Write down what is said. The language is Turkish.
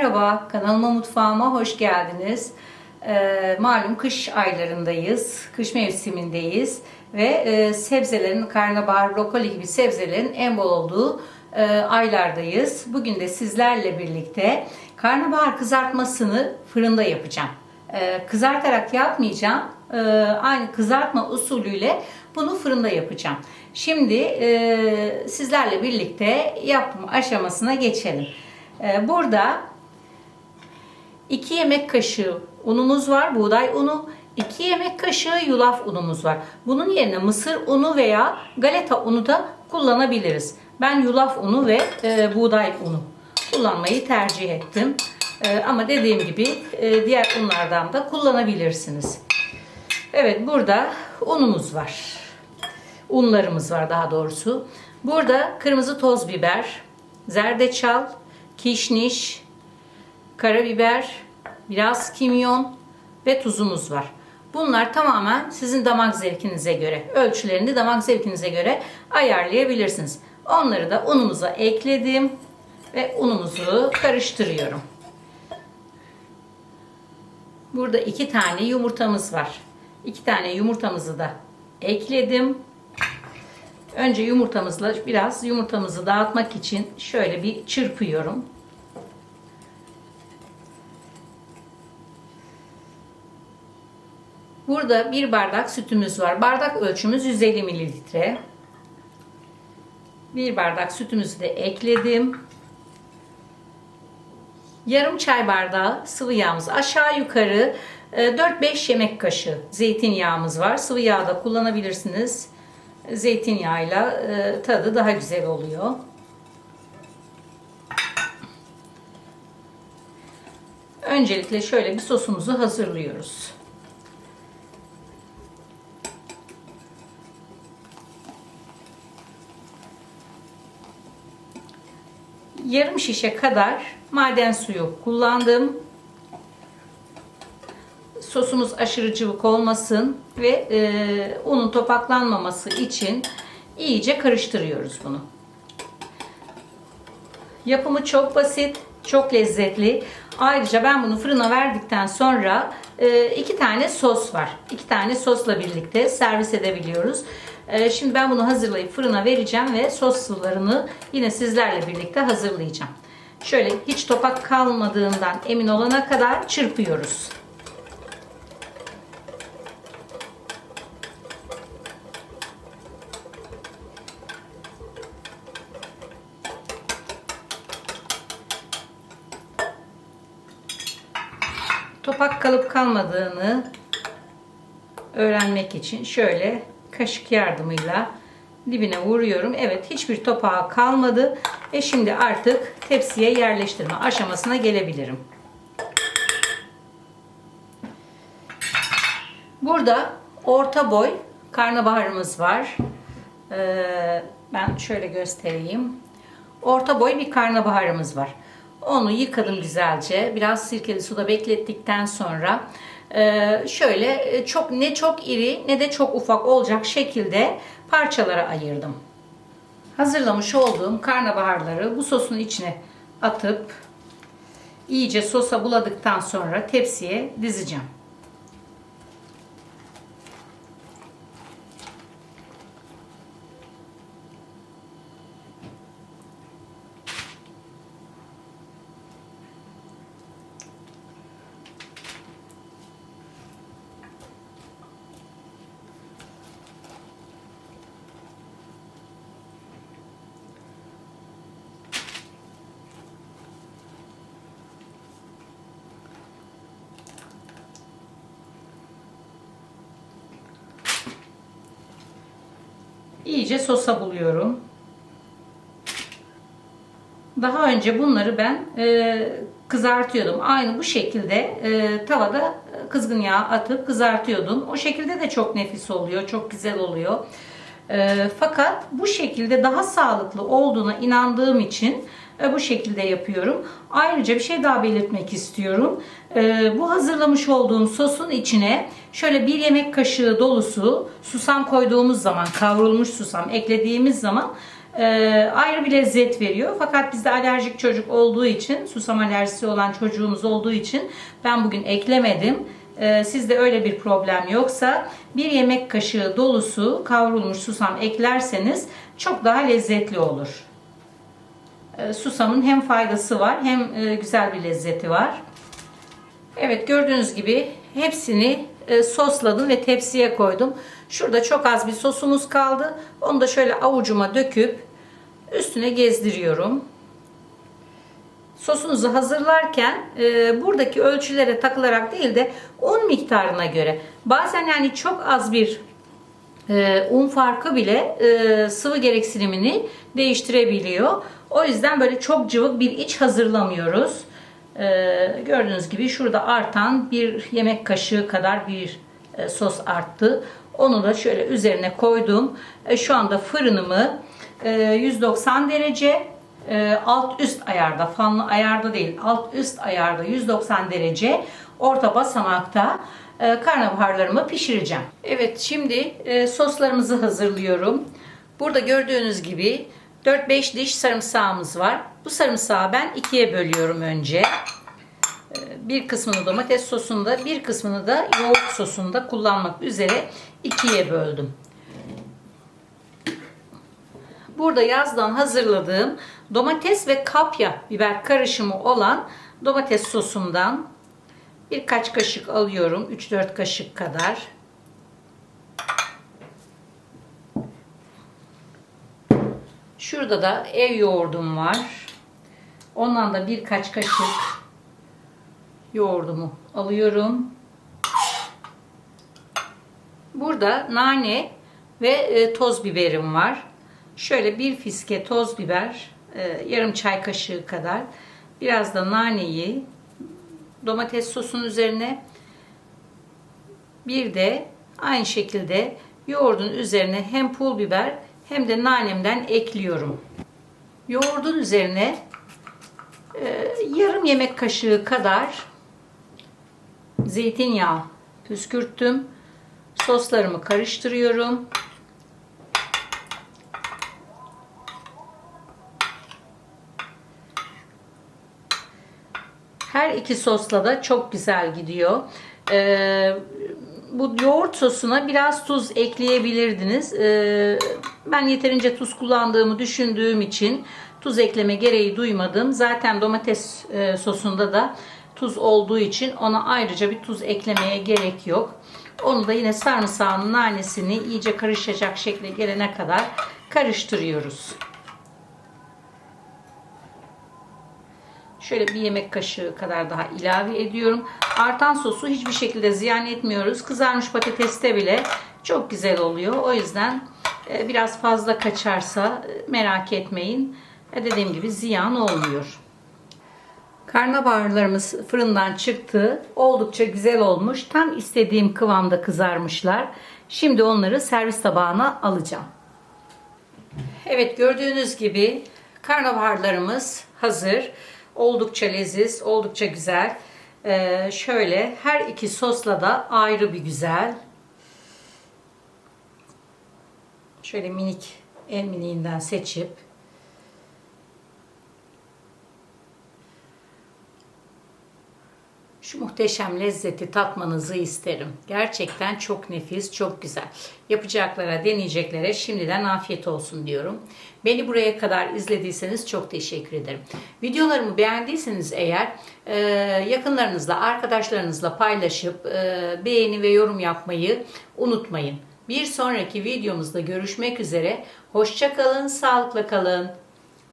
Merhaba, kanalıma mutfağıma hoş geldiniz. Ee, malum kış aylarındayız, kış mevsimindeyiz ve e, sebzelerin, karnabahar, brokoli gibi sebzelerin en bol olduğu e, aylardayız. Bugün de sizlerle birlikte karnabahar kızartmasını fırında yapacağım. Ee, kızartarak yapmayacağım, Ee, aynı kızartma usulüyle bunu fırında yapacağım. Şimdi e, sizlerle birlikte yapım aşamasına geçelim. Ee, Burada 2 yemek kaşığı unumuz var, buğday unu. 2 yemek kaşığı yulaf unumuz var. Bunun yerine mısır unu veya galeta unu da kullanabiliriz. Ben yulaf unu ve e, buğday unu kullanmayı tercih ettim. E, ama dediğim gibi e, diğer unlardan da kullanabilirsiniz. Evet burada unumuz var. Unlarımız var daha doğrusu. Burada kırmızı toz biber, zerdeçal, kişniş, karabiber, biraz kimyon ve tuzumuz var. Bunlar tamamen sizin damak zevkinize göre, ölçülerini damak zevkinize göre ayarlayabilirsiniz. Onları da unumuza ekledim ve unumuzu karıştırıyorum. Burada iki tane yumurtamız var. İki tane yumurtamızı da ekledim. Önce yumurtamızla biraz yumurtamızı dağıtmak için şöyle bir çırpıyorum. Burada bir bardak sütümüz var. Bardak ölçümüz 150 mililitre. Bir bardak sütümüzü de ekledim. Yarım çay bardağı sıvı yağımız. Aşağı yukarı 4-5 yemek kaşığı zeytinyağımız var. Sıvı yağ da kullanabilirsiniz. Zeytinyağıyla e, tadı daha güzel oluyor. Öncelikle şöyle bir sosumuzu hazırlıyoruz. Yarım şişe kadar maden suyu kullandım. Sosumuz aşırı cıvık olmasın ve e, unun topaklanmaması için iyice karıştırıyoruz bunu. Yapımı çok basit, çok lezzetli. Ayrıca ben bunu fırına verdikten sonra e, iki tane sos var. İki tane sosla birlikte servis edebiliyoruz. E, şimdi ben bunu hazırlayıp fırına vereceğim ve soslarını yine sizlerle birlikte hazırlayacağım. Şöyle hiç topak kalmadığından emin olana kadar çırpıyoruz. Topak kalıp kalmadığını öğrenmek için şöyle kaşık yardımıyla dibine vuruyorum. Evet hiçbir topağı kalmadı ve şimdi artık tepsiye yerleştirme aşamasına gelebilirim. Burada orta boy karnabaharımız var. Ee, ben şöyle göstereyim. Orta boy bir karnabaharımız var. Onu yıkadım güzelce. Biraz sirkeli suda beklettikten sonra e, şöyle e, çok ne çok iri ne de çok ufak olacak şekilde parçalara ayırdım. Hazırlamış olduğum karnabaharları bu sosun içine atıp iyice sosa buladıktan sonra tepsiye dizeceğim. İyice sosa buluyorum. Daha önce bunları ben e, kızartıyordum. Aynı bu şekilde e, tavada kızgın yağ atıp kızartıyordum. O şekilde de çok nefis oluyor, çok güzel oluyor. E, fakat bu şekilde daha sağlıklı olduğuna inandığım için e, bu şekilde yapıyorum. Ayrıca bir şey daha belirtmek istiyorum. E, bu hazırlamış olduğum sosun içine şöyle bir yemek kaşığı dolusu susam koyduğumuz zaman kavrulmuş susam eklediğimiz zaman e, ayrı bir lezzet veriyor. Fakat bizde alerjik çocuk olduğu için, susam alerjisi olan çocuğumuz olduğu için ben bugün eklemedim. E, sizde öyle bir problem yoksa bir yemek kaşığı dolusu kavrulmuş susam eklerseniz çok daha lezzetli olur. E, susamın hem faydası var hem e, güzel bir lezzeti var. Evet gördüğünüz gibi hepsini e, sosladım ve tepsiye koydum. Şurada çok az bir sosumuz kaldı. Onu da şöyle avucuma döküp üstüne gezdiriyorum. Sosunuzu hazırlarken e, buradaki ölçülere takılarak değil de un miktarına göre bazen yani çok az bir e, un farkı bile e, sıvı gereksinimini değiştirebiliyor. O yüzden böyle çok cıvık bir iç hazırlamıyoruz. E, gördüğünüz gibi şurada artan bir yemek kaşığı kadar bir e, sos arttı. Onu da şöyle üzerine koydum. E, şu anda fırınımı e, 190 derece e, alt üst ayarda, fanlı ayarda değil, alt üst ayarda 190 derece orta basamakta karnabaharlarımı pişireceğim. Evet şimdi soslarımızı hazırlıyorum. Burada gördüğünüz gibi 4-5 diş sarımsağımız var. Bu sarımsağı ben ikiye bölüyorum önce. E, Bir kısmını domates sosunda, bir kısmını da yoğurt sosunda kullanmak üzere ikiye böldüm. Burada yazdan hazırladığım domates ve kapya biber karışımı olan domates sosumdan birkaç kaşık alıyorum. 3-4 kaşık kadar. Şurada da ev yoğurdum var. Ondan da birkaç kaşık yoğurdumu alıyorum. Burada nane ve e, toz biberim var. Şöyle bir fiske toz biber, e, yarım çay kaşığı kadar. Biraz da naneyi domates sosun üzerine bir de aynı şekilde yoğurdun üzerine hem pul biber hem de nanemden ekliyorum. Yoğurdun üzerine e, yarım yemek kaşığı kadar zeytinyağı püskürttüm. Soslarımı karıştırıyorum. Her iki sosla da çok güzel gidiyor. Ee, bu yoğurt sosuna biraz tuz ekleyebilirdiniz. Ee, ben yeterince tuz kullandığımı düşündüğüm için tuz ekleme gereği duymadım. Zaten domates e, sosunda da tuz olduğu için ona ayrıca bir tuz eklemeye gerek yok. Onu da yine sarımsağın nanesini iyice karışacak şekle gelene kadar karıştırıyoruz. Şöyle bir yemek kaşığı kadar daha ilave ediyorum. Artan sosu hiçbir şekilde ziyan etmiyoruz. Kızarmış patateste bile çok güzel oluyor. O yüzden e, biraz fazla kaçarsa e, merak etmeyin. E, dediğim gibi ziyan olmuyor. Karnabaharlarımız fırından çıktı. Oldukça güzel olmuş. Tam istediğim kıvamda kızarmışlar. Şimdi onları servis tabağına alacağım. Evet gördüğünüz gibi karnabaharlarımız hazır. Oldukça leziz, oldukça güzel. Ee, şöyle her iki sosla da ayrı bir güzel. Şöyle minik en miniğinden seçip şu muhteşem lezzeti tatmanızı isterim. Gerçekten çok nefis, çok güzel. Yapacaklara, deneyeceklere şimdiden afiyet olsun diyorum. Beni buraya kadar izlediyseniz çok teşekkür ederim. Videolarımı beğendiyseniz eğer e, yakınlarınızla, arkadaşlarınızla paylaşıp e, beğeni ve yorum yapmayı unutmayın. Bir sonraki videomuzda görüşmek üzere. Hoşça kalın, sağlıkla kalın.